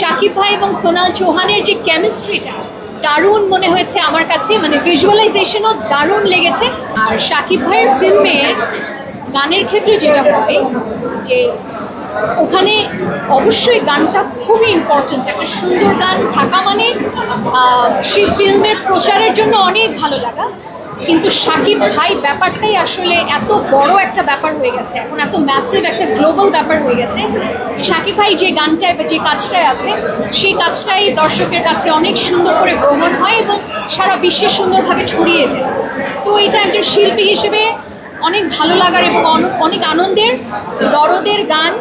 শাকিব ভাই এবং সোনাল চৌহানের যে কেমিস্ট্রিটা দারুণ মনে হয়েছে আমার কাছে মানে ভিজুয়ালাইজেশনও দারুণ লেগেছে। আর শাকিব ভাইয়ের ফিল্মে গানের ক্ষেত্রে যেটা হয় যে ওখানে অবশ্যই গানটা খুবই ইম্পর্টেন্ট একটা সুন্দর গান থাকা মানে সেই ফিল্মের প্রচারের জন্য অনেক ভালো লাগা। কিন্তু সাকিব ভাই ব্যাপারটাই আসলে এত বড় একটা ব্যাপার হয়ে গেছে, এখন এত ম্যাসিভ একটা গ্লোবাল ব্যাপার হয়ে গেছে যে সাকিব ভাই যে গানটায় বা যে কাজটায় আছে, সেই কাজটাই দর্শকের কাছে অনেক সুন্দর করে গ্রহণ হয় এবং সারা বিশ্বে সুন্দরভাবে ছড়িয়ে যায়। তো এটা একজন শিল্পী হিসেবে অনেক ভালো লাগার এবং অনেক আনন্দের, দরদের গান,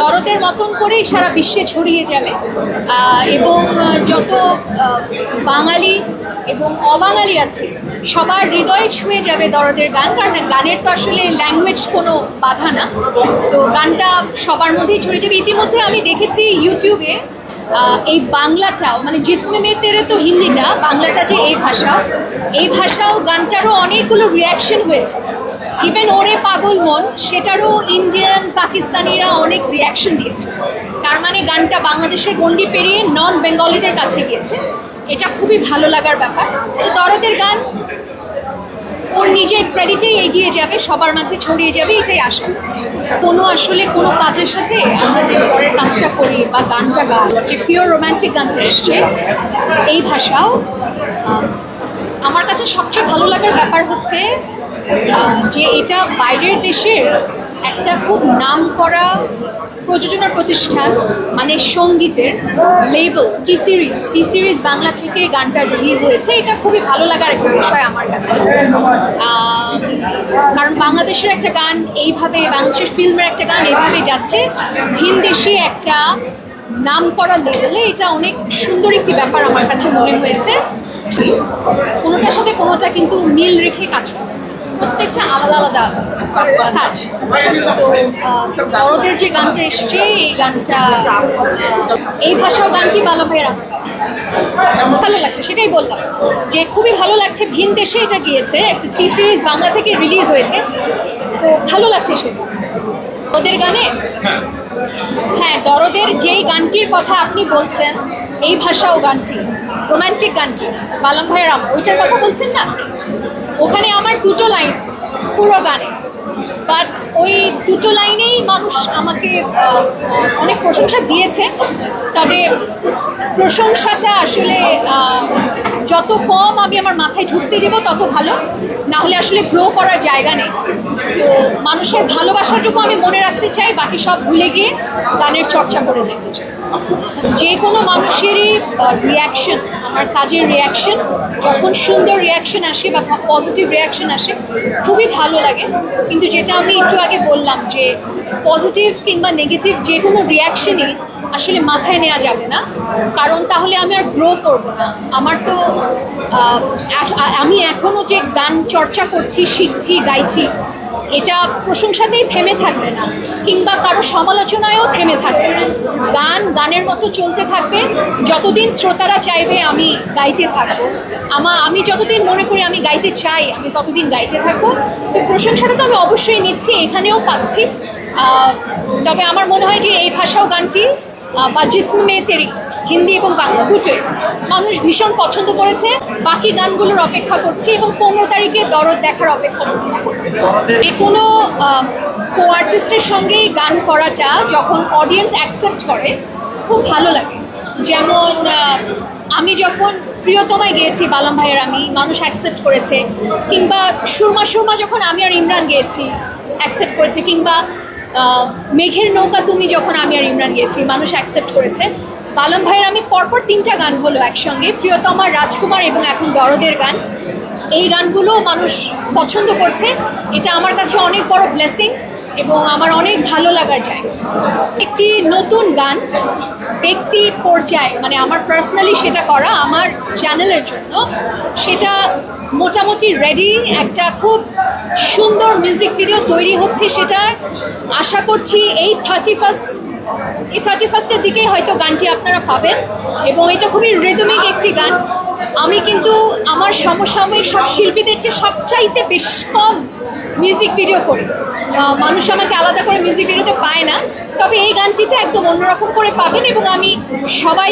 দরদের মতন করেই সারা বিশ্বে ছড়িয়ে যাবে। এবং যত বাঙালি এবং অবাঙালি আছে, সবার হৃদয়ে ছুঁয়ে যাবে দরদের গান। কারণ গানের তো আসলে ল্যাঙ্গুয়েজ কোনো বাধা না। তো গানটা সবার মধ্যেই ছড়িয়ে যাবে। ইতিমধ্যে আমি দেখেছি ইউটিউবে এই বাংলাটাও মানে জিসমে মে তেরে তো হিন্দিটা, বাংলাটা যে এই ভাষা এই ভাষাও গানটারও অনেকগুলো রিয়াকশন হয়েছে। ইভেন ওরে পাগল মন, সেটারও ইন্ডিয়ান পাকিস্তানিরা অনেক রিয়াকশন দিয়েছে। তার মানে গানটা বাংলাদেশের গন্ডি পেরিয়ে নন বেঙ্গলিদের কাছে গিয়েছে। এটা খুবই ভালো লাগার ব্যাপার। তো দরদের গান, ওর নিজের ক্রেডিটেই এগিয়ে যাবে, সবার মাঝে ছড়িয়ে যাবে, এটাই আশা করছি। কোনো আসলে কোনো কাজের সাথে আমরা যে পরের কাজটা করি বা গানটা গাই, যে পিওর রোম্যান্টিক গানটা এসছে, এই ভাষাও আমার কাছে সবচেয়ে ভালো লাগার ব্যাপার হচ্ছে যে এটা বাইরের দেশের একটা খুব নাম করা প্রযোজনা প্রতিষ্ঠান মানে সঙ্গীতের label T series T series Bangla থেকে গানটা রিলিজ হয়েছে। এটা খুবই ভালো লাগার একটা বিষয় আমার কাছে। কারণ বাংলাদেশের একটা গান এইভাবে, বাংলাদেশের ফিল্মের একটা গান এইভাবে যাচ্ছে, ভিনদেশি একটা নাম করা লেভেলে এটা অনেক সুন্দর একটি ব্যাপার আমার কাছে মনে হয়েছে। কোনোটার সাথে কোনোটা কিন্তু মিল রেখে কাজ করে প্রত্যেকটা আলাদা আলাদা কাজ। তো বড়দের যে গানটা এসছে, এই গানটা এই ভাষাও গানটি বালা ভাইয়ের আমার ভালো লাগছে, সেটাই বললাম যে খুবই ভালো লাগছে। ভিন দেশে এটা গিয়েছে, একটা টি সিরিজ বাংলা থেকে রিলিজ হয়েছে। তো ভালো লাগছে সেটা। ওদের গানে? হ্যাঁ দরদের যেই গানটির কথা আপনি বলছেন, এই ভাষাও গানটি, রোমান্টিক গানটি বালাম ভাইয়ের আমার ওইটার কথা বলছেন না? ওখানে আমার দুটো লাইন পুরো গানে। বাট ওই দুটো লাইনেই মানুষ আমাকে অনেক প্রশংসা দিয়েছে। তবে প্রশংসাটা আসলে যত কম আমি আমার মাথায় ঢুকতে দেবো, তত ভালো। না হলে আসলে গ্রো করার জায়গা নেই। তো মানুষের ভালোবাসাটুকু আমি মনে রাখতে চাই, বাকি সব ভুলে গিয়ে গানের চর্চা করে যেতে চাই। যে কোনো মানুষেরই রিয়াকশন আমার কাজের রিয়াকশন যখন সুন্দর রিয়াকশন আসে বা পজিটিভ রিয়াকশন আসে, খুবই ভালো লাগে। কিন্তু যেটা আমি একটু আগে বললাম যে পজিটিভ কিংবা নেগেটিভ যে কোনো রিয়াকশনই আসলে মাথায় নেওয়া যাবে না। কারণ তাহলে আমি আর গ্রো করব না। আমার তো আমি এখনও যে গান চর্চা করছি, শিখছি, গাইছি, এটা প্রশংসাতেই থেমে থাকবে না। কিংবা কারও সমালোচনায়ও থেমে থাকবে না। গান গানের মতো চলতে থাকবে, যতদিন শ্রোতারা চাইবে আমি গাইতে থাকব। আমা, আমি যতদিন মনে করি আমি গাইতে চাই, আমি ততদিন গাইতে থাকব। তো প্রশংসাটা তো আমি অবশ্যই নিচ্ছি, এখানেও পাচ্ছি। তবে আমার মনে হয় যে এই ভাষাও গানটি বা জিসম মে তেরি, হিন্দি এবং বাংলা দুটোই মানুষ ভীষণ পছন্দ করেছে। বাকি গানগুলোর অপেক্ষা করছি এবং পনেরো তারিখে দরদ দেখার অপেক্ষা করছি। যে কোনো কো আর্টিস্টের সঙ্গেই গান করাটা যখন অডিয়েন্স অ্যাকসেপ্ট করে, খুব ভালো লাগে। যেমন আমি যখন প্রিয়তমায় গিয়েছি, বালাম ভাইয়ের আমি, মানুষ অ্যাকসেপ্ট করেছে, কিংবা সুরমা সুরমা যখন আমি আর ইমরান গিয়েছি অ্যাকসেপ্ট করেছে, কিংবা মেঘের নৌকা তুমি যখন আমি আর ইমরান গিয়েছি, মানুষ অ্যাকসেপ্ট করেছে। বালাম ভাইয়ের আমি পরপর তিনটা গান হলো একসঙ্গে, প্রিয়তমা, রাজকুমার এবং এখন বড়দের গান। এই গানগুলো মানুষ পছন্দ করছে। এটা আমার কাছে অনেক বড় ব্লেসিং এবং আমার অনেক ভালো লাগার জায়গা। একটি নতুন গান ব্যক্তি পর্যায়ে মানে আমার পার্সোনালি সেটা করা আমার চ্যানেলের জন্য, সেটা মোটামুটি রেডি একটা খুব সুন্দর মিউজিক ভিডিও তৈরি হচ্ছে সেটা আশা করছি এই থার্টি ফার্স্ট এই থার্টি ফার্স্টের দিকেই হয়তো গানটি আপনারা পাবেন এবং এটা খুবই রেদমিক একটি গান। আমি কিন্তু আমার সমসাময়িক সব শিল্পীদের চেয়ে সবচাইতে বেশ কম মিউজিক ভিডিও করি। মানুষ আমাকে আলাদা করে মিউজিক ভিডিওতে পায় না। তবে এই গানটিতে একদম অন্যরকম করে পাবেন এবং আমি সবাই